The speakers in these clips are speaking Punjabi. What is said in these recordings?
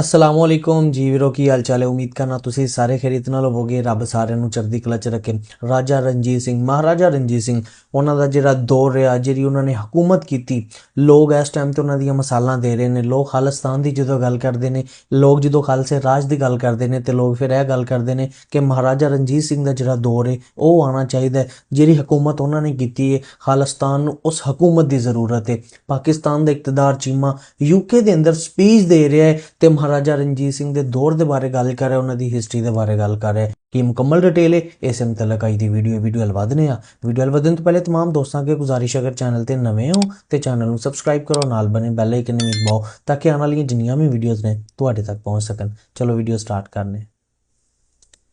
ਅਸਲਾਮੁ ਅਲੈਕੁਮ ਜੀ ਵੀਰੋ, ਕੀ ਹਾਲ ਚਾਲ ਹੈ? ਉਮੀਦ ਕਰਨਾ ਤੁਸੀਂ ਸਾਰੇ ਖੈਰੀਤ ਨਾਲ ਹੋਵੋਗੇ, ਰੱਬ ਸਾਰਿਆਂ ਨੂੰ ਚੜ੍ਹਦੀ ਕਲਾ ਚ ਰੱਖੇ। ਰਾਜਾ ਰਣਜੀਤ ਸਿੰਘ, ਮਹਾਰਾਜਾ ਰਣਜੀਤ ਸਿੰਘ, ਉਹਨਾਂ ਦਾ ਜਿਹੜਾ ਦੌਰ ਰਿਹਾ, ਜਿਹੜੀ ਉਹਨਾਂ ਨੇ ਹਕੂਮਤ ਕੀਤੀ, ਲੋਕ ਇਸ ਟਾਈਮ ਤੇ ਉਹਨਾਂ ਦੀਆਂ ਮਸਾਲਾਂ ਦੇ ਰਹੇ ਨੇ। ਲੋਕ ਖਾਲਿਸਤਾਨ ਦੀ ਜਦੋਂ ਗੱਲ ਕਰਦੇ ਨੇ, ਲੋਕ ਜਦੋਂ ਖਾਲਸੇ ਰਾਜ ਦੀ ਗੱਲ ਕਰਦੇ ਨੇ, ਤੇ ਲੋਕ ਫਿਰ ਇਹ ਗੱਲ ਕਰਦੇ ਨੇ ਕਿ ਮਹਾਰਾਜਾ ਰਣਜੀਤ ਸਿੰਘ ਦਾ ਜਿਹੜਾ ਦੌਰ ਹੈ ਉਹ ਆਉਣਾ ਚਾਹੀਦਾ ਹੈ। ਜਿਹੜੀ ਹਕੂਮਤ ਉਹਨਾਂ ਨੇ ਕੀਤੀ ਹੈ ਖਾਲਿਸਤਾਨ ਨੂੰ ਉਸ ਹਕੂਮਤ ਦੀ ਜ਼ਰੂਰਤ ਹੈ ਪਾਕਿਸਤਾਨ ਦਾ ਇਕਤਦਾਰ ਚੀਮਾ ਯੂਕੇ ਦੇ ਅੰਦਰ ਸਪੀਚ ਦੇ ਰਿਹਾ ਹੈ ਤੇ ਮਹਾਰਾਜਾ ਰਣਜੀਤ ਸਿੰਘ ਦੇ ਦੌਰ ਦੇ ਬਾਰੇ ਗੱਲ ਕਰ ਰਿਹਾ ਉਹਨਾਂ ਦੀ ਹਿਸਟਰੀ ਦੇ ਬਾਰੇ ਗੱਲ ਕਰ ਰਿਹਾ ਹੈ ਕੀ ਮੁਕੰਮਲ ਡਿਟੇਲ ਹੈ ਇਸ ਮੁਤਲਕ ਆਈ ਦੀ ਵੀਡੀਓ ਵੀਡੀਓ ਹਲ ਵਧਨੇ ਆ ਵੀਡੀਓ ਹਲ ਵਧਣ ਤੋਂ ਪਹਿਲੇ तमाम ਦੋਸਤਾਂ ਅੱਗੇ ਗੁਜ਼ਾਰਿਸ਼ ਅਗਰ ਚੈਨਲ ਤੇ ਨਵੇਂ ਹੋ ਤੇ ਚੈਨਲ ਨੂੰ ਸਬਸਕ੍ਰਾਈਬ ਕਰੋ ਨਾਲ ਬਣੇ ਬੈਲ ਆਈਕਨ ਨੂੰ ਦਬਾਓ ਤਾਂ ਕਿ ਆਉਣ ਵਾਲੀਆਂ ਜਿੰਨੀਆਂ ਵੀ ਵੀਡੀਓਜ਼ ਨੇ ਤੁਹਾਡੇ ਤੱਕ ਪਹੁੰਚ ਸਕਣ ਚਲੋ ਵੀਡੀਓ ਸਟਾਰਟ ਕਰਨੇ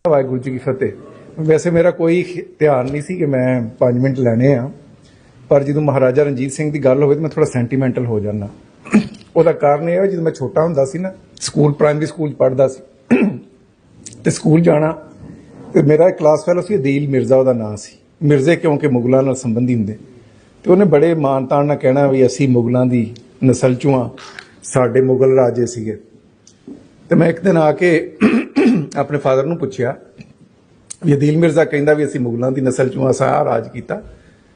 ਵਾਹਿਗੁਰੂ ਜੀ ਕੀ ਫਤਿਹ ਵੈਸੇ ਮੇਰਾ ਕੋਈ ਖ- ਧਿਆਨ ਨਹੀਂ ਸੀ ਕਿ ਮੈਂ 5 ਮਿੰਟ ਲੈਣੇ ਆ ਪਰ ਜਦੋਂ ਮਹਾਰਾਜਾ ਰਣਜੀਤ ਸਿੰਘ ਦੀ ਗੱਲ ਹੋਵੇ ਤਾਂ ਮੈਂ ਥੋੜਾ ਸੈਂਟੀਮੈਂਟਲ ਹੋ ਜਾਂਦਾ ਉਹਦਾ ਕਾਰਨ ਇਹ ਹੈ ਜਦੋਂ ਮੈਂ ਛੋਟਾ ਹੁੰਦਾ ਸੀ ਨਾ ਸਕੂਲ ਪ੍ਰਾਇਮਰੀ ਸਕੂਲ ਪੜ੍ਹਦਾ ਸੀ। ਤੇ ਸਕੂਲ ਜਾਣਾ, ਤੇ ਮੇਰਾ ਇੱਕ ਕਲਾਸ ਫੈਲੋ ਸੀ, ਅਦੀਲ ਮਿਰਜ਼ਾ, ਉਹਦਾ ਨਾਂ ਸੀ। ਮਿਰਜ਼ੇ ਕਿਉਂਕਿ ਮੁਗਲਾਂ ਨਾਲ ਸੰਬੰਧੀ ਹੁੰਦੇ। ਤੇ ਉਹਨੇ ਬੜੇ ਮਾਨਤਾਨ ਨਾਲ ਕਹਿਣਾ ਵੀ ਅਸੀਂ ਮੁਗਲਾਂ ਦੀ ਨਸਲ ਚੋਂ ਆ, ਸਾਡੇ ਮੁਗਲ ਰਾਜੇ ਸੀਗੇ। ਤੇ ਮੈਂ ਇੱਕ ਦਿਨ ਆ ਕੇ ਆਪਣੇ ਫਾਦਰ ਨੂੰ ਪੁੱਛਿਆ ਵੀ ਅਦੀਲ ਮਿਰਜ਼ਾ ਕਹਿੰਦਾ ਵੀ ਅਸੀਂ ਮੁਗਲਾਂ ਦੀ ਨਸਲ ਚੋਂ ਅਸਾਂ ਆਹ ਰਾਜ ਕੀਤਾ।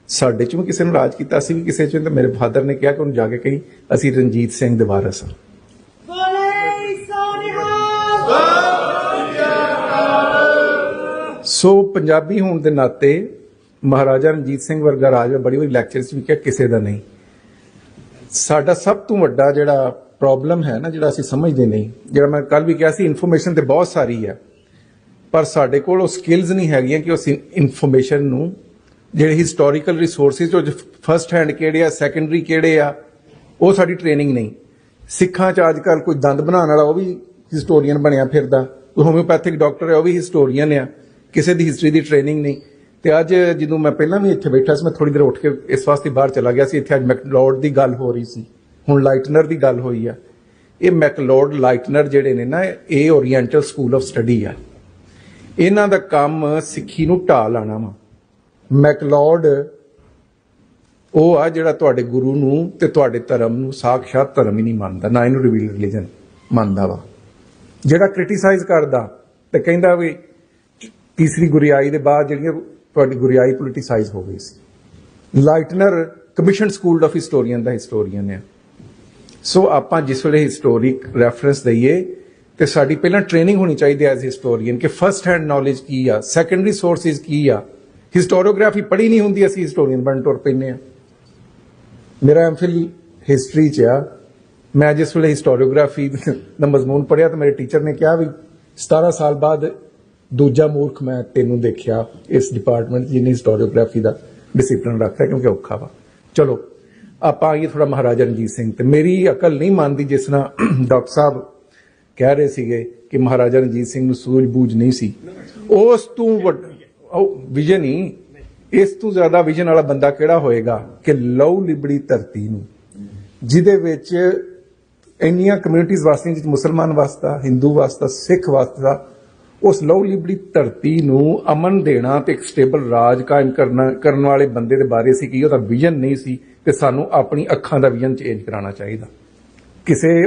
ਸਾਡੇ ਚੋਂ ਵੀ ਕਿਸੇ ਨੂੰ ਰਾਜ ਕੀਤਾ, ਅਸੀਂ ਵੀ ਕਿਸੇ ਚੋਂ। ਤੇ ਮੇਰੇ ਫਾਦਰ ਨੇ ਕਿਹਾ ਕਿ ਉਹਨੂੰ ਜਾ ਕੇ ਕਹੀ, ਅਸੀਂ ਰਣਜੀਤ ਸਿੰਘ ਦੇ ਵਾਰਸ ਹਾਂ। ਸੋ ਪੰਜਾਬੀ ਹੋਣ ਦੇ ਨਾਤੇ ਮਹਾਰਾਜਾ ਰਣਜੀਤ ਸਿੰਘ ਵਰਗਾ ਰਾਜ ਮੈਂ ਬੜੀ ਵਾਰੀ ਲੈਕਚਰਸ ਵੀ ਕਿਹਾ, ਕਿਸੇ ਦਾ ਨਹੀਂ। ਸਾਡਾ ਸਭ ਤੋਂ ਵੱਡਾ ਜਿਹੜਾ ਪ੍ਰੋਬਲਮ ਹੈ ਨਾ, ਜਿਹੜਾ ਅਸੀਂ ਸਮਝਦੇ ਨਹੀਂ, ਜਿਹੜਾ ਮੈਂ ਕੱਲ ਵੀ ਕਿਹਾ ਸੀ ਇਨਫੋਰਮੇਸ਼ਨ ਤੇ ਬਹੁਤ ਸਾਰੀ ਹੈ। ਪਰ ਸਾਡੇ ਕੋਲ ਉਹ ਸਕਿੱਲਸ ਨਹੀਂ ਹੈਗੀਆਂ ਕਿ ਉਸ ਇਨਫੋਰਮੇਸ਼ਨ ਨੂੰ ਜਿਹੜੇ ਹਿਸਟੋਰੀਕਲ ਰਿਸੋਰਸਸ ਜੋ ਫਰਸਟ ਹੈਂਡ ਕਿਹੜੇ ਆ ਸੈਕੰਡਰੀ ਕਿਹੜੇ ਆ, ਉਹ ਸਾਡੀ ਟ੍ਰੇਨਿੰਗ ਨਹੀਂ। ਸਿੱਖਾਂ ਚ ਅੱਜ ਕੱਲ ਕੋਈ ਦੰਦ ਬਣਾਉਣ ਵਾਲਾ ਉਹ ਵੀ ਹਿਸਟੋਰੀਅਨ ਬਣਿਆ ਫਿਰਦਾ, ਕੋਈ ਹੋਮਿਓਪੈਥਿਕ ਡਾਕਟਰ ਹੈ, ਉਹ ਵੀ ਹਿਸਟੋਰੀਅਨ ਆ। ਕਿਸੇ ਦੀ ਹਿਸਟਰੀ ਦੀ ਟ੍ਰੇਨਿੰਗ ਨਹੀਂ। ਤੇ ਅੱਜ ਜਦੋਂ ਮੈਂ ਪਹਿਲਾਂ ਵੀ ਇੱਥੇ ਬੈਠਾ ਸੀ, ਮੈਂ ਥੋੜੀ ਦੇਰ ਉੱਠ ਕੇ ਇਸ ਵਾਸਤੇ ਬਾਹਰ ਚਲਾ ਗਿਆ ਸੀ। ਇੱਥੇ ਅੱਜ ਮੈਕਲੋਡ ਦੀ ਗੱਲ ਹੋ ਰਹੀ ਸੀ। ਹੁਣ ਲਾਈਟਨਰ ਦੀ ਗੱਲ ਹੋਈ ਆ। ਇਹ ਮੈਕਲੋਡ ਲਾਈਟਨਰ ਜਿਹੜੇ ਨੇ ਨਾ, ਇਹ ਓਰੀਐਂਟਲ ਸਕੂਲ ਆਫ ਸਟੱਡੀ ਆ। ਇਹਨਾਂ ਦਾ ਕੰਮ ਸਿੱਖੀ ਨੂੰ ਢਾ ਲਾਣਾ ਵਾ। ਮੈਕਲੋਡ ਉਹ ਆ ਜਿਹੜਾ ਤੁਹਾਡੇ ਗੁਰੂ ਨੂੰ ਤੇ ਤੁਹਾਡੇ ਧਰਮ ਨੂੰ ਸਾਖਸ਼ਾਤ ਧਰਮ ਹੀ ਨਹੀਂ ਮੰਨਦਾ। ਨਾ ਇਹਨੂੰ ਰਿਵੀਲ ਰਿਲੀਜਨ ਮੰਨਦਾ ਵਾ। ਜਿਹੜਾ ਕ੍ਰਿਟਿਸਾਈਜ਼ ਕਰਦਾ ਤੇ ਕਹਿੰਦਾ ਵੀ ਤੀਸਰੀ ਗੁਰਿਆਈ ਦੇ ਬਾਅਦ ਜਿਹੜੀਆਂ ਤੁਹਾਡੀ ਗੁਰਿਆਈ ਪੋਲਿਟਿਸਾਈਜ਼ ਹੋ ਗਈ ਸੀ। Leitner commission school of historian the historian ਹੈ ਸੋ ਆਪਾਂ ਜਿਸ ਵੇਲੇ ਹਿਸਟੋਰਿਕ ਰੈਫਰੈਂਸ ਦਈਏ, ਤੇ ਸਾਡੀ ਪਹਿਲਾਂ ਟ੍ਰੇਨਿੰਗ ਹੋਣੀ ਚਾਹੀਦੀ ਐਜ਼ ਹਿਸਟੋਰੀਅਨ ਕਿ ਫਰਸਟ ਹੈਂਡ ਨੌਲੇਜ ਕੀ ਆ ਸੈਕੰਡਰੀ ਸੋਰਸਸ ਕੀ ਆ। ਹਿਸਟੋਰੀਓਗ੍ਰਾਫੀ ਪੜ੍ਹੀ ਨਹੀਂ ਹੁੰਦੀ, ਅਸੀਂ ਹਿਸਟੋਰੀਅਨ ਬਣ ਟੁਰ ਪੈਂਦੇ ਆ ਮੇਰਾ ਐਮਫਿਲ ਹਿਸਟਰੀ ਚ ਆ। ਮੈਂ ਜਿਸ ਵੇਲੇ ਹਿਸਟੋਰੀਓਗ੍ਰਾਫੀ ਦਾ ਮਜ਼ਮੂਨ ਪੜਿਆ ਤਾਂ ਮੇਰੇ ਟੀਚਰ ਨੇ ਕਿਹਾ ਵੀ 17 ਸਾਲ ਬਾਅਦ ਦੂਜਾ ਮੂਰਖ ਮੈਂ ਤੈਨੂੰ ਦੇਖਿਆ ਇਸ ਡਿਪਾਰਟਮੈਂਟ ਜਿਹਨੇ ਹਿਸਟੋਰੀਓਗ੍ਰਾਫੀ ਦਾ ਡਿਸਪਲਿਨ ਰੱਖਿਆ ਕਿਉਂਕਿ ਔਖਾ ਵਾ। ਚਲੋ, ਆਪਾਂ ਆਈਏ ਥੋੜਾ ਮਹਾਰਾਜਾ ਰਣਜੀਤ ਸਿੰਘ ਤੇ। ਮੇਰੀ ਅਕਲ ਨਹੀਂ ਮੰਨਦੀ ਜਿਸ ਨਾਲ ਡਾਕਟਰ ਸਾਹਿਬ ਕਹਿ ਰਹੇ ਸੀਗੇ ਕਿ ਮਹਾਰਾਜਾ ਰਣਜੀਤ ਸਿੰਘ ਨੂੰ ਸੂਝ-ਬੂਝ ਨਹੀਂ ਸੀ। ਉਸ ਤੋਂ ਵੱਡਾ ਵਿਜ਼ਨ ਹੀ ਇਸ ਤੋਂ ਜ਼ਿਆਦਾ ਵਿਜ਼ਨ ਵਾਲਾ ਬੰਦਾ ਕਿਹੜਾ ਹੋਏਗਾ ਕਿ ਲਉ ਲਿਬੜੀ ਧਰਤੀ ਨੂੰ, ਜਿਹਦੇ ਵਿੱਚ ਇੰਨੀਆਂ ਕਮਿਊਨਿਟੀਆਂ ਵਾਸਤੇ ਜਿਸ ਮੁਸਲਮਾਨ ਵਸਦਾ ਹਿੰਦੂ ਵਸਦਾ ਸਿੱਖ ਵਾਸਤਾ ਉਸ ਲਉ ਲਿਬੜੀ ਧਰਤੀ ਨੂੰ ਅਮਨ ਦੇਣਾ ਤੇ ਇੱਕ ਸਟੇਬਲ ਰਾਜ ਕਾਇਮ ਕਰਨਾ, ਕਰਨ ਵਾਲੇ ਬੰਦੇ ਦੇ ਬਾਰੇ ਸੀ ਕਿ ਉਹਦਾ ਵਿਜ਼ਨ ਨਹੀਂ ਸੀ ਤੇ ਸਾਨੂੰ ਆਪਣੀ ਅੱਖਾਂ ਦਾ ਵਿਜ਼ਨ ਚੇਂਜ ਕਰਾਉਣਾ ਚਾਹੀਦਾ। ਕਿਸੇ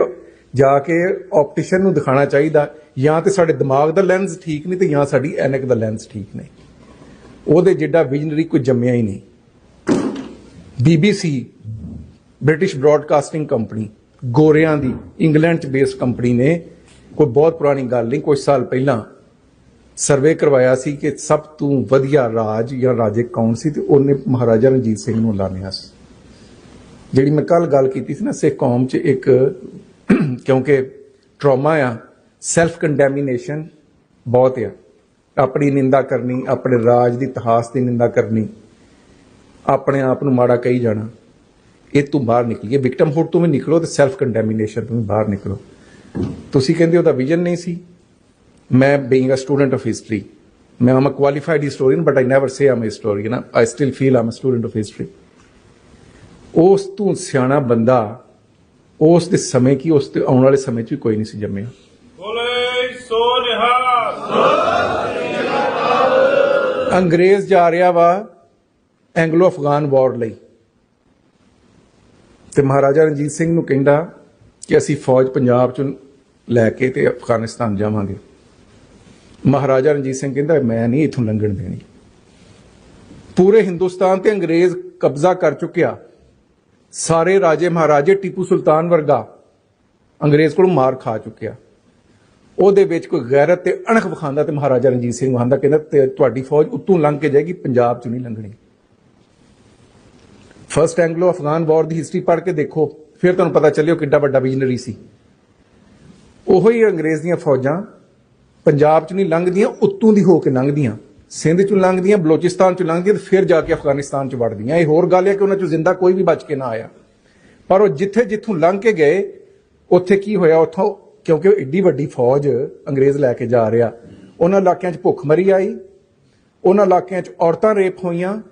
ਜਾ ਕੇ ਆਪਟੀਸ਼ੀਅਨ ਨੂੰ ਦਿਖਾਣਾ ਚਾਹੀਦਾ, ਜਾਂ ਤੇ ਸਾਡੇ ਦਿਮਾਗ ਦਾ ਲੈਂਸ ਠੀਕ ਨਹੀਂ ਤੇ ਜਾਂ ਸਾਡੀ ਐਨਕ ਦਾ ਲੈਂਸ ਠੀਕ ਨਹੀਂ। ਉਹਦੇ ਜਿੱਡਾ ਵਿਜ਼ਨਰੀ ਕੋਈ ਜੰਮਿਆ ਹੀ ਨਹੀਂ। BBC ਬ੍ਰਿਟਿਸ਼ ਬ੍ਰਾਡਕਾਸਟਿੰਗ ਕੰਪਨੀ ਗੋਰਿਆਂ ਦੀ ਇੰਗਲੈਂਡ ਚ ਬੇਸਡ ਕੰਪਨੀ ਨੇ, ਕੋਈ ਬਹੁਤ ਪੁਰਾਣੀ ਗੱਲ ਨਹੀਂ ਕੁਝ ਸਾਲ ਪਹਿਲਾਂ ਸਰਵੇ ਕਰਵਾਇਆ ਸੀ ਕਿ ਸਭ ਤੋਂ ਵਧੀਆ ਰਾਜ ਜਾਂ ਰਾਜੇ ਕੌਣ ਸੀ ਤੇ ਉਹਨੇ ਮਹਾਰਾਜਾ ਰਣਜੀਤ ਸਿੰਘ ਨੂੰ ਐਲਾਨਿਆ ਸੀ। ਜਿਹੜੀ ਮੈਂ ਕੱਲ ਗੱਲ ਕੀਤੀ ਸੀ ਨਾ, ਸਿੱਖ ਕੌਮ 'ਚ ਇੱਕ ਕਿਉਂਕਿ ਟਰਾਮਾ ਆ ਸੈਲਫ ਕੰਡੈਮੀਨੇਸ਼ਨ ਬਹੁਤ ਆ। ਆਪਣੀ ਨਿੰਦਾ ਕਰਨੀ, ਆਪਣੇ ਰਾਜ ਦੀ ਇਤਿਹਾਸ ਦੀ ਨਿੰਦਾ ਕਰਨੀ, ਆਪਣੇ ਆਪ ਨੂੰ ਮਾੜਾ ਕਹੀ ਜਾਣਾ, ਇਹ ਤੋਂ ਬਾਹਰ ਨਿਕਲੀਏ। ਵਿਕਟਮ ਵਿਕਟਮਹੁੱਡ ਤੋਂ ਵੀ ਨਿਕਲੋ ਤੇ ਸੈਲਫ ਕੰਡੈਮੀਨੇਸ਼ਨ ਤੋਂ ਵੀ ਬਾਹਰ ਨਿਕਲੋ। ਤੁਸੀਂ ਕਹਿੰਦੇ ਉਹਦਾ ਵਿਜ਼ਨ ਨਹੀਂ ਸੀ। ਮੈਂ being a student of history ਮੈਂ am a qualified historian but I never say am a historian I still feel am a student of history ਉਸ ਤੋਂ ਸਿਆਣਾ ਬੰਦਾ ਉਸ ਦੇ ਸਮੇਂ ਕੀ ਉਸ ਤੇ ਆਉਣ ਵਾਲੇ ਸਮੇਂ 'ਚ ਵੀ ਕੋਈ ਨਹੀਂ ਸੀ ਜੰਮਿਆ ਬੋਲੇ ਸੋਨਿਹਾ ਅੰਗਰੇਜ਼ ਜਾ ਰਿਹਾ ਵਾ ਐਂਗਲੋ ਅਫਗਾਨ ਵਾਰ ਲਈ ਤੇ ਮਹਾਰਾਜਾ ਰਣਜੀਤ ਸਿੰਘ ਨੂੰ ਕਹਿੰਦਾ ਕਿ ਅਸੀਂ ਫੌਜ ਪੰਜਾਬ ਚੋਂ ਲੈ ਕੇ ਤੇ ਅਫਗਾਨਿਸਤਾਨ ਜਾਵਾਂਗੇ ਮਹਾਰਾਜਾ ਰਣਜੀਤ ਸਿੰਘ ਕਹਿੰਦਾ, ਮੈਂ ਨਹੀਂ ਇਥੋਂ ਲੰਘਣ ਦੇਣੀ। ਪੂਰੇ ਹਿੰਦੁਸਤਾਨ ਤੇ ਅੰਗਰੇਜ਼ ਕਬਜ਼ਾ ਕਰ ਚੁੱਕਿਆ। ਸਾਰੇ ਰਾਜੇ ਮਹਾਰਾਜੇ ਟੀਪੂ ਸੁਲਤਾਨ ਵਰਗਾ ਅੰਗਰੇਜ਼ ਕੋਲ ਮਾਰ ਖਾ ਚੁੱਕਿਆ। ਉਹਦੇ ਵਿੱਚ ਕੋਈ ਗੈਰਤ ਤੇ ਅਣਖ ਵਿਖਾਉਂਦਾ ਤੇ ਮਹਾਰਾਜਾ ਰਣਜੀਤ ਸਿੰਘ ਵਹਾਂਦਾ ਕਹਿੰਦਾ ਤੁਹਾਡੀ ਫੌਜ ਉੱਤੋਂ ਲੰਘ ਕੇ ਜਾਏਗੀ, ਪੰਜਾਬ ਚ ਨਹੀਂ ਲੰਘਣੀ। ਫਰਸਟ ਐਂਗਲੋ ਅਫਗਾਨ ਵਾਰ ਦੀ ਹਿਸਟਰੀ ਪੜ੍ਹ ਕੇ ਦੇਖੋ, ਫਿਰ ਤੁਹਾਨੂੰ ਪਤਾ ਚੱਲਿਓ ਕਿੱਡਾ ਵੱਡਾ ਵਿਜ਼ਨਰੀ ਸੀ। ਉਹੋ ਹੀ ਅੰਗਰੇਜ਼ ਦੀਆਂ ਫੌਜਾਂ ਪੰਜਾਬ ਚ ਨਹੀਂ ਲੰਘਦੀਆਂ, ਉੱਤੋਂ ਦੀ ਹੋ ਕੇ ਲੰਘਦੀਆਂ। ਸਿੰਧ ਚੋਂ ਲੰਘਦੀਆਂ, ਬਲੋਚਿਸਤਾਨ ਚੋਂ ਲੰਘਦੀਆਂ ਤੇ ਫਿਰ ਜਾ ਕੇ ਅਫਗਾਨਿਸਤਾਨ ਚ ਵੜਦੀਆਂ। ਇਹ ਹੋਰ ਗੱਲ ਹੈ ਕਿ ਉਹਨਾਂ ਚੋਂ ਜ਼ਿੰਦਾ ਕੋਈ ਵੀ ਬਚ ਕੇ ਨਾ ਆਇਆ। ਪਰ ਉਹ ਜਿੱਥੇ ਜਿੱਥੋਂ ਲੰਘ ਕੇ ਗਏ, ਉੱਥੇ ਕੀ ਹੋਇਆ? ਉੱਥੋਂ ਕਿਉਂਕਿ ਉਹ ਏਡੀ ਵੱਡੀ ਫੌਜ ਅੰਗਰੇਜ਼ ਲੈ ਕੇ ਜਾ ਰਿਹਾ। ਉਹਨਾਂ ਇਲਾਕਿਆਂ 'ਚ ਭੁੱਖਮਰੀ ਆਈ, ਉਹਨਾਂ ਇਲਾਕਿਆਂ 'ਚ ਔਰਤਾਂ ਰੇਪ ਹੋਈਆਂ,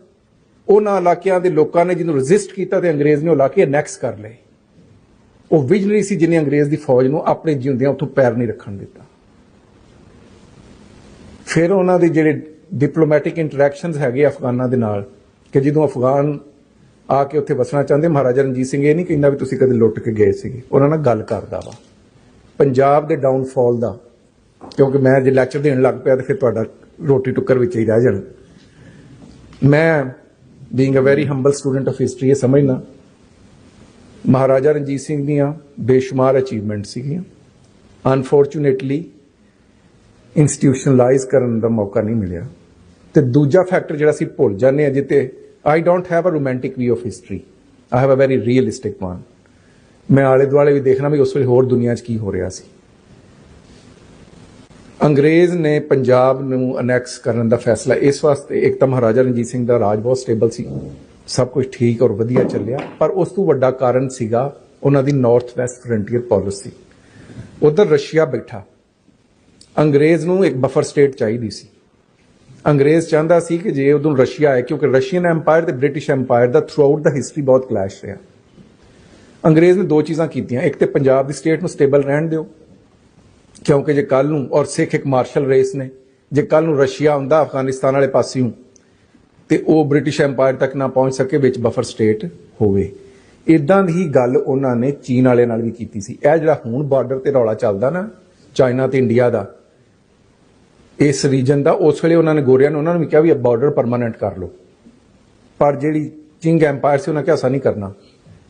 ਉਹਨਾਂ ਇਲਾਕਿਆਂ ਦੇ ਲੋਕਾਂ ਨੇ ਜਿਹਨੂੰ ਰੈਜ਼ਿਸਟ ਕੀਤਾ ਤੇ ਅੰਗਰੇਜ਼ ਨੇ ਉਹ ਇਲਾਕੇ ਅਨੈਕਸ ਕਰ ਲਏ। ਉਹ ਵਿਜਨਰੀ ਸੀ ਜਿਹਨੇ ਅੰਗਰੇਜ਼ ਦੀ ਫੌਜ ਨੂੰ ਆਪਣੇ ਜਿਉਂਦਿਆਂ ਉੱਥੋਂ ਪੈਰ ਨਹੀਂ ਰੱਖਣ ਦਿੱਤਾ। ਫਿਰ ਉਹਨਾਂ ਦੇ ਜਿਹੜੇ ਡਿਪਲੋਮੈਟਿਕ ਇੰਟਰੈਕਸ਼ਨਸ ਹੈਗੇ ਅਫਗਾਨਾਂ ਦੇ ਨਾਲ, ਕਿ ਜਦੋਂ ਅਫਗਾਨ ਆ ਕੇ ਉੱਥੇ ਵਸਣਾ ਚਾਹੁੰਦੇ, ਮਹਾਰਾਜਾ ਰਣਜੀਤ ਸਿੰਘ ਇਹ ਨਹੀਂ ਕਹਿੰਦਾ ਵੀ ਤੁਸੀਂ ਕਦੇ ਲੁੱਟ ਕੇ ਗਏ ਸੀਗੇ। ਉਹਨਾਂ ਨਾਲ ਗੱਲ ਕਰਦਾ ਵਾ। ਪੰਜਾਬ ਦੇ ਡਾਊਨਫਾਲ ਦਾ, ਕਿਉਂਕਿ ਮੈਂ ਜੇ ਲੈਕਚਰ ਦੇਣ ਲੱਗ ਪਿਆ ਤਾਂ ਫਿਰ ਤੁਹਾਡਾ ਰੋਟੀ ਟੁੱਕਰ ਵਿੱਚ ਹੀ ਰਹਿ ਜਾਣਾ। ਮੈਂ being a very humble student of history ਇਹ ਸਮਝਣਾ ਮਹਾਰਾਜਾ ਰਣਜੀਤ ਸਿੰਘ ਦੀਆਂ ਬੇਸ਼ੁਮਾਰ ਅਚੀਵਮੈਂਟ ਸੀਗੀਆਂ। ਅਨਫੋਰਚੂਨੇਟਲੀ ਇੰਸਟੀਟਿਊਸ਼ਨਲਾਈਜ਼ ਕਰਨ ਦਾ ਮੌਕਾ ਨਹੀਂ ਮਿਲਿਆ। ਤੇ ਦੂਜਾ ਫੈਕਟਰ ਜਿਹੜਾ ਅਸੀਂ ਭੁੱਲ ਜਾਂਦੇ ਆ ਜਿੱਤੇ I don't have a romantic view of history I have a very realistic one ਮੈਂ ਆਲੇ ਦੁਆਲੇ ਵੀ ਦੇਖਣਾ ਵੀ ਉਸ ਵੇਲੇ ਹੋਰ ਦੁਨੀਆ 'ਚ ਕੀ ਹੋ ਰਿਹਾ ਸੀ। ਅੰਗਰੇਜ਼ ਨੇ ਪੰਜਾਬ ਨੂੰ ਅਨੈਕਸ ਕਰਨ ਦਾ ਫੈਸਲਾ, ਇਸ ਵਾਸਤੇ ਇੱਕ ਤਾਂ ਮਹਾਰਾਜਾ ਰਣਜੀਤ ਸਿੰਘ ਦਾ ਰਾਜ ਬਹੁਤ ਸਟੇਬਲ ਸੀ। ਸਭ ਕੁਝ ਠੀਕ ਔਰ ਵਧੀਆ ਚੱਲਿਆ, ਪਰ ਉਸ ਤੋਂ ਵੱਡਾ ਕਾਰਨ ਸੀਗਾ ਉਹਨਾਂ ਦੀ ਨਾਰਥ ਵੈਸਟ ਫਰੰਟੀਅਰ ਪਾਲਿਸੀ ਉਧਰ ਰਸ਼ੀਆ ਬੈਠਾ। ਅੰਗਰੇਜ਼ ਨੂੰ ਇੱਕ ਬਫਰ ਸਟੇਟ ਚਾਹੀਦੀ ਸੀ। ਅੰਗਰੇਜ਼ ਚਾਹੁੰਦਾ ਸੀ ਕਿ ਜੇ ਉਦੋਂ ਰਸ਼ੀਆ ਹੈ ਕਿਉਂਕਿ ਰਸ਼ੀਅਨ ਐਮਪਾਇਰ ਤੇ ਬ੍ਰਿਟਿਸ਼ ਐਮਪਾਇਰ ਦਾ ਥਰੂ ਦਾ ਹਿਸਟਰੀ ਬਹੁਤ ਕਲੈਸ਼ ਰਿਹਾ। ਅੰਗਰੇਜ਼ ਨੇ ਦੋ ਚੀਜ਼ਾਂ ਕੀਤੀਆਂ, ਇੱਕ ਤੇ ਪੰਜਾਬ ਦੀ ਸਟੇਟ ਨੂੰ ਸਟੇਬਲ ਰਹਿਣ ਦਿਓ, ਕਿਉਂਕਿ ਜੇ ਕੱਲ ਨੂੰ ਔਰ ਸਿੱਖ ਇੱਕ ਮਾਰਸ਼ਲ ਰੇਸ ਨੇ, ਜੇ ਕੱਲ ਨੂੰ ਰਸ਼ੀਆ ਹੁੰਦਾ ਅਫਗਾਨਿਸਤਾਨ ਵਾਲੇ ਪਾਸਿਓਂ, ਤੇ ਉਹ ਬ੍ਰਿਟਿਸ਼ ਐਮਪਾਇਰ ਤੱਕ ਨਾ ਪਹੁੰਚ ਸਕੇ, ਵਿੱਚ ਬਫਰ ਸਟੇਟ ਹੋਵੇ। ਇਦਾਂ ਦੀ ਹੀ ਗੱਲ ਉਹਨਾਂ ਨੇ ਚੀਨ ਵਾਲੇ ਨਾਲ ਵੀ ਕੀਤੀ ਸੀ। ਇਹ ਜਿਹੜਾ ਹੁਣ ਬਾਰਡਰ ਤੇ ਰੌਲਾ ਚੱਲਦਾ ਨਾ, ਚਾਈਨਾ ਤੇ ਇੰਡੀਆ ਦਾ ਇਸ ਰੀਜਨ ਦਾ, ਉਸ ਵੇਲੇ ਉਹਨਾਂ ਨੇ ਗੋਰਿਆਂ ਨੂੰ, ਉਹਨਾਂ ਨੂੰ ਵੀ ਕਿਹਾ ਵੀ ਇਹ ਬਾਰਡਰ ਪਰਮਾਨੈਂਟ ਕਰ ਲਓ। ਪਰ ਜਿਹੜੀ ਚਿੰਗ ਐਮਪਾਇਰ ਸੀ, ਉਹਨਾਂ ਕਿਹਾ ਅਸਾਂ ਨਹੀਂ ਕਰਨਾ।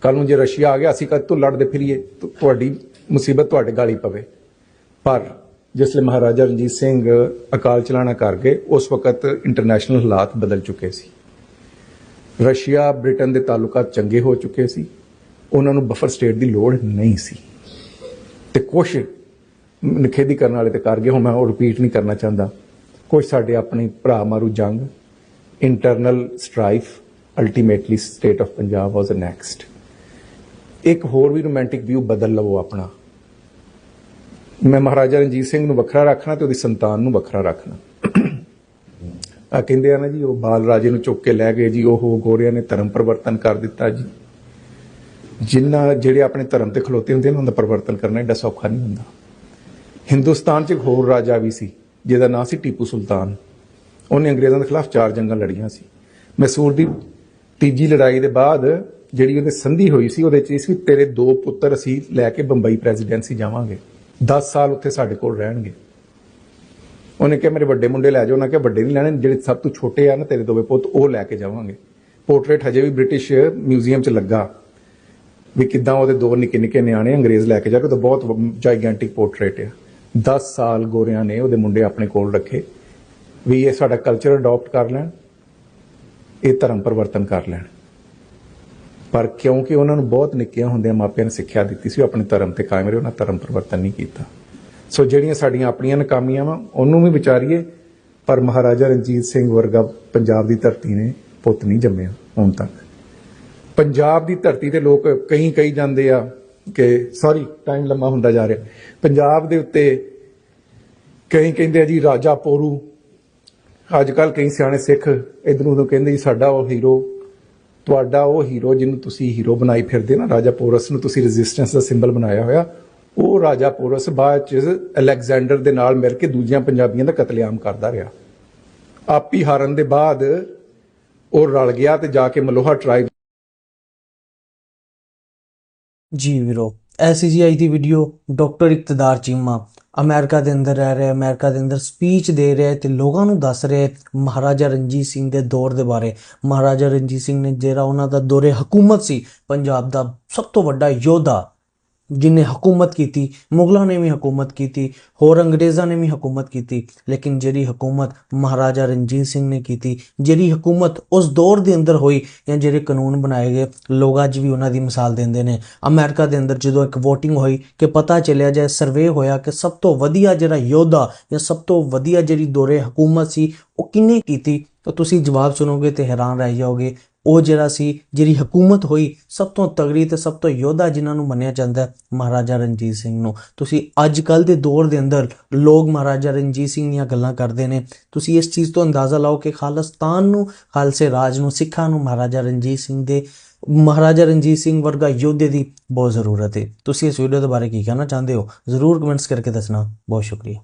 ਕੱਲ ਨੂੰ ਜੇ ਰਸ਼ੀਆ ਆ ਗਿਆ, ਅਸੀਂ ਕਦ ਤੋਂ ਲੜਦੇ ਫਿਰੀਏ, ਤਾਂ, ਤੁਹਾਡੀ ਮੁਸੀਬਤ ਤੁਹਾਡੇ ਗਾਲੀ ਪਵੇ। ਪਰ ਜਿਸਲੇ ਮਹਾਰਾਜਾ ਰਣਜੀਤ ਸਿੰਘ ਅਕਾਲ ਚਲਾਣਾ ਕਰ ਗਏ, ਉਸ ਵਕਤ ਇੰਟਰਨੈਸ਼ਨਲ ਹਾਲਾਤ ਬਦਲ ਚੁੱਕੇ ਸੀ। ਰਸ਼ੀਆ ਬ੍ਰਿਟਨ ਦੇ ਤਾਲੁਕਾਤ ਚੰਗੇ ਹੋ ਚੁੱਕੇ ਸੀ। ਉਹਨਾਂ ਨੂੰ ਬਫਰ ਸਟੇਟ ਦੀ ਲੋੜ ਨਹੀਂ ਸੀ। ਤੇ ਕੁਛ ਨਿਖੇਧੀ ਕਰਨ ਵਾਲੇ ਤੇ ਕਰ ਗਏ, ਹੁਣ ਮੈਂ ਉਹ ਰਿਪੀਟ ਨਹੀਂ ਕਰਨਾ ਚਾਹੁੰਦਾ। ਕੁਝ ਸਾਡੇ ਆਪਣੇ ਭਰਾ ਮਾਰੂ ਜੰਗ। Internal strife ultimately state of Punjab was next ਇੱਕ ਹੋਰ ਵੀ ਰੋਮਾਂਟਿਕ ਵਿਊ ਬਦਲ ਲਵੋ ਆਪਣਾ। ਮੈਂ ਮਹਾਰਾਜਾ ਰਣਜੀਤ ਸਿੰਘ ਨੂੰ ਵੱਖਰਾ ਰੱਖਣਾ ਤੇ ਉਹਦੀ ਸੰਤਾਨ ਨੂੰ ਵੱਖਰਾ ਰੱਖਣਾ। ਆ ਕਹਿੰਦੇ ਆ ਨਾ ਜੀ, ਉਹ ਬਾਲ ਰਾਜੇ ਨੂੰ ਚੁੱਕ ਕੇ ਲੈ ਗਏ ਜੀ, ਉਹ ਗੋਰਿਆਂ ਨੇ ਧਰਮ ਪਰਿਵਰਤਨ ਕਰ ਦਿੱਤਾ ਜੀ। ਜਿੰਨਾ ਜਿਹੜੇ ਆਪਣੇ ਧਰਮ ਤੇ ਖਲੋਤੇ ਹੁੰਦੇ ਨੇ, ਉਹਨਾਂ ਦਾ ਪਰਿਵਰਤਨ ਕਰਨਾ ਐਡਾ ਸੌਖਾ ਨਹੀਂ ਹੁੰਦਾ। ਹਿੰਦੁਸਤਾਨ 'ਚ ਇੱਕ ਹੋਰ ਰਾਜਾ ਵੀ ਸੀ, ਜਿਹਦਾ ਨਾਂ ਸੀ ਟੀਪੂ ਸੁਲਤਾਨ। ਉਹਨੇ ਅੰਗਰੇਜ਼ਾਂ ਦੇ ਖਿਲਾਫ ਚਾਰ ਜੰਗਾਂ ਲੜੀਆਂ ਸੀ। ਮੈਸੂਰ ਦੀ ਤੀਜੀ ਲੜਾਈ ਦੇ ਬਾਅਦ ਜਿਹੜੀ ਉਹਦੇ ਸੰਧੀ ਹੋਈ ਸੀ, ਉਹਦੇ 'ਚ ਇਸ ਵੀ ਤੇਰੇ ਦੋ ਪੁੱਤਰ ਅਸੀਂ ਲੈ ਕੇ ਬੰਬਈ ਪ੍ਰੈਜ਼ੀਡੈਂਸੀ ਜਾਵਾਂਗੇ। 10 ਸਾਲ ਉੱਥੇ ਸਾਡੇ ਕੋਲ ਰਹਿਣਗੇ। ਉਹਨੇ ਕਿਹਾ, ਮੇਰੇ ਵੱਡੇ ਮੁੰਡੇ ਲੈ ਜਾਓ। ਉਹਨਾਂ ਕਿਹਾ, ਵੱਡੇ ਨਹੀਂ ਲੈਣੇ, ਜਿਹੜੇ ਸਭ ਤੋਂ ਛੋਟੇ ਆ ਨਾ ਤੇਰੇ ਦੋਵੇਂ ਪੁੱਤ, ਉਹ ਲੈ ਕੇ ਜਾਵਾਂਗੇ। ਪੋਰਟਰੇਟ ਹਜੇ ਵੀ ਬ੍ਰਿਟਿਸ਼ ਮਿਊਜ਼ੀਅਮ 'ਚ ਲੱਗਾ। ਵੀ ਕਿਦਾਂ ਉਹਦੇ ਦੋ ਨਿੱਕੇ ਨਿੱਕੇ ਨਿਆਣੇ ਅੰਗਰੇਜ਼ ਲੈ ਕੇ ਜਾ ਕੇ ਉਹ ਤਾਂ ਬਹੁਤ ਜਾਈਗੈਂਟਿਕ ਪੋਰਟਰੇਟ ਆ। 10 ਸਾਲ ਗੋਰਿਆਂ ਨੇ ਉਹਦੇ ਮੁੰਡੇ ਆਪਣੇ ਕੋਲ ਰੱਖੇ ਵੀ ਇਹ ਸਾਡਾ ਕਲਚਰ ਅਡਾਪਟ ਕਰ ਲੈਣ, ਇਹ ਧਰਮ ਪਰਿਵਰਤਨ ਕਰ ਲੈਣ। ਪਰ ਕਿਉਂਕਿ ਉਹਨਾਂ ਨੂੰ ਬਹੁਤ ਨਿੱਕਿਆਂ ਹੁੰਦਿਆਂ ਮਾਪਿਆਂ ਨੇ ਸਿੱਖਿਆ ਦਿੱਤੀ ਸੀ, ਉਹ ਆਪਣੇ ਧਰਮ ਤੇ ਕਾਇਮ ਰਹੇ, ਉਹਨਾਂ ਧਰਮ ਪਰਿਵਰਤਨ ਨਹੀਂ ਕੀਤਾ। ਸੋ ਜਿਹੜੀਆਂ ਸਾਡੀਆਂ ਆਪਣੀਆਂ ਨਕਾਮੀਆਂ ਵਾ, ਉਹਨੂੰ ਵੀ ਵਿਚਾਰੀਏ, ਪਰ ਮਹਾਰਾਜਾ ਰਣਜੀਤ ਸਿੰਘ ਵਰਗਾ ਪੰਜਾਬ ਦੀ ਧਰਤੀ ਨੇ ਪੁੱਤ ਨਹੀਂ ਜੰਮਿਆ ਹੁਣ ਤੱਕ। ਪੰਜਾਬ ਦੀ ਧਰਤੀ ਤੇ ਲੋਕ ਕਈ ਕਈ ਜਾਂਦੇ ਆ ਕਿ ਸੌਰੀ ਟਾਈਮ ਲੰਮਾ ਹੁੰਦਾ ਜਾ ਰਿਹਾ। ਪੰਜਾਬ ਦੇ ਉੱਤੇ ਕਈ ਕਹਿੰਦੇ ਆ ਜੀ, ਰਾਜਾ ਪੋਰੂ। ਅੱਜ ਕੱਲ ਕਈ ਸਿਆਣੇ ਸਿੱਖ ਇਧਰ ਨੂੰ ਕਹਿੰਦੇ ਜੀ, ਸਾਡਾ ਉਹ ਹੀਰੋ ਤੁਹਾਡਾ ਉਹ ਹੀਰੋ ਜਿਹਨੂੰ ਤੁਸੀਂ ਹੀਰੋ ਬਣਾਈ ਫਿਰਦੇ ਨਾ, ਰਾਜਾ ਪੋਰਸ ਨੂੰ ਤੁਸੀਂ ਰੈਜ਼ਿਸਟੈਂਸ ਦਾ ਸਿੰਬਲ ਬਣਾਇਆ ਹੋਇਆ, ਉਹ ਰਾਜਾ ਪੋਰਸ ਬਾਅਦ ਚ ਅਲੈਗਜ਼ੈਂਡਰ ਦੇ ਨਾਲ ਮਿਲ ਕੇ ਦੂਜੀਆਂ ਪੰਜਾਬੀਆਂ ਦਾ ਕਤਲੇਆਮ ਕਰਦਾ ਰਿਹਾ। ਆਪੀ ਹਾਰਨ ਦੇ ਬਾਅਦ ਉਹ ਰਲ ਗਿਆ ਤੇ ਜਾ ਕੇ ਮਲੋਹਾ ਟ੍ਰਾਈਬ ਜੀ ਵੀਰੋ ਐਸਜੀਆਈ ਦੀ video doctor Iqtidar Cheema, America ਦੇ ਅੰਦਰ ਰਹਿ ਰਿਹਾ, ਅਮਰੀਕਾ ਦੇ ਅੰਦਰ ਸਪੀਚ ਦੇ ਰਿਹਾ ਹੈ ਤੇ ਲੋਕਾਂ ਨੂੰ ਦੱਸ ਰਿਹਾ ਮਹਾਰਾਜਾ ਰਣਜੀਤ ਸਿੰਘ ਦੇ ਦੌਰ ਦੇ ਬਾਰੇ। ਮਹਾਰਾਜਾ ਰਣਜੀਤ ਸਿੰਘ ਨੇ ਜਿਹੜਾ ਉਹਨਾਂ ਦਾ ਦੌਰੇ ਹਕੂਮਤ ਸੀ, ਪੰਜਾਬ ਦਾ ਸਭ ਤੋਂ ਵੱਡਾ ਯੋਧਾ ਜਿਨੇ ਹਕੂਮਤ ਕੀਤੀ ਮੁਗਲਾਂ ਨੇ ਵੀ ਹਕੂਮਤ ਕੀਤੀ ਹੋਰ ਅੰਗਰੇਜ਼ਾਂ ਨੇ ਵੀ ਹਕੂਮਤ ਕੀਤੀ ਲੇਕਿਨ ਜਿਹੜੀ ਹਕੂਮਤ ਮਹਾਰਾਜਾ ਰਣਜੀਤ ਸਿੰਘ ਨੇ ਕੀਤੀ ਜਿਹੜੀ ਹਕੂਮਤ ਉਸ ਦੌਰ ਦੇ ਅੰਦਰ ਹੋਈ ਜਾਂ ਜਿਹੜੇ ਕਾਨੂੰਨ ਬਣਾਏ ਗਏ ਲੋਕ ਅੱਜ ਵੀ ਉਹਨਾਂ ਦੀ ਮਿਸਾਲ ਦਿੰਦੇ ਨੇ ਅਮਰੀਕਾ ਦੇ ਅੰਦਰ ਜਦੋਂ ਇੱਕ VOTING ਹੋਈ ਕਿ ਪਤਾ ਚੱਲਿਆ ਜਾਂ ਸਰਵੇ ਹੋਇਆ ਕਿ ਸਭ ਤੋਂ ਵਧੀਆ ਜਿਹੜਾ ਯੋਧਾ ਜਾਂ ਸਭ ਤੋਂ ਵਧੀਆ ਜਿਹੜੀ ਦੌਰੇ ਹਕੂਮਤ ਸੀ ਉਹ ਕਿੰਨੇ ਕੀਤੀ ਤਾਂ ਤੁਸੀਂ ਜਵਾਬ ਸੁਣੋਗੇ ਤੇ ਹੈਰਾਨ ਰਹਿ ਜਾਓਗੇ ਉਹ ਜਿਹੜਾ ਸੀ ਜਿਹੜੀ ਹਕੂਮਤ ਹੋਈ ਸਭ ਤੋਂ ਤਗੜੀ ਤੇ ਸਭ ਤੋਂ ਯੋਧਾ ਜਿਨ੍ਹਾਂ ਨੂੰ ਮੰਨਿਆ ਜਾਂਦਾ ਹੈ, ਮਹਾਰਾਜਾ ਰਣਜੀਤ ਸਿੰਘ ਨੂੰ। ਤੁਸੀਂ ਅੱਜ ਕੱਲ ਦੇ ਦੌਰ ਦੇ ਅੰਦਰ ਲੋਕ ਮਹਾਰਾਜਾ ਰਣਜੀਤ ਸਿੰਘ ਦੀਆਂ ਗੱਲਾਂ ਕਰਦੇ ਨੇ। ਤੁਸੀਂ ਇਸ ਚੀਜ਼ ਤੋਂ ਅੰਦਾਜ਼ਾ ਲਾਓ ਕਿ ਖਾਲਸਤਾਨ ਨੂੰ ਖਾਲਸੇ ਰਾਜ ਨੂੰ ਸਿੱਖਾਂ ਨੂੰ ਮਹਾਰਾਜਾ ਰਣਜੀਤ ਸਿੰਘ ਦੇ ਮਹਾਰਾਜਾ ਰਣਜੀਤ ਸਿੰਘ ਵਰਗਾ ਯੋਧੇ ਦੀ ਬਹੁਤ ਜ਼ਰੂਰਤ ਹੈ। ਤੁਸੀਂ ਇਸ ਵੀਡੀਓ ਦੇ ਬਾਰੇ ਕੀ ਕਹਿਣਾ ਚਾਹੁੰਦੇ ਹੋ? ਜ਼ਰੂਰ ਕਮੈਂਟਸ ਕਰਕੇ ਦੱਸਣਾ। ਬਹੁਤ ਸ਼ੁਕਰੀਆ।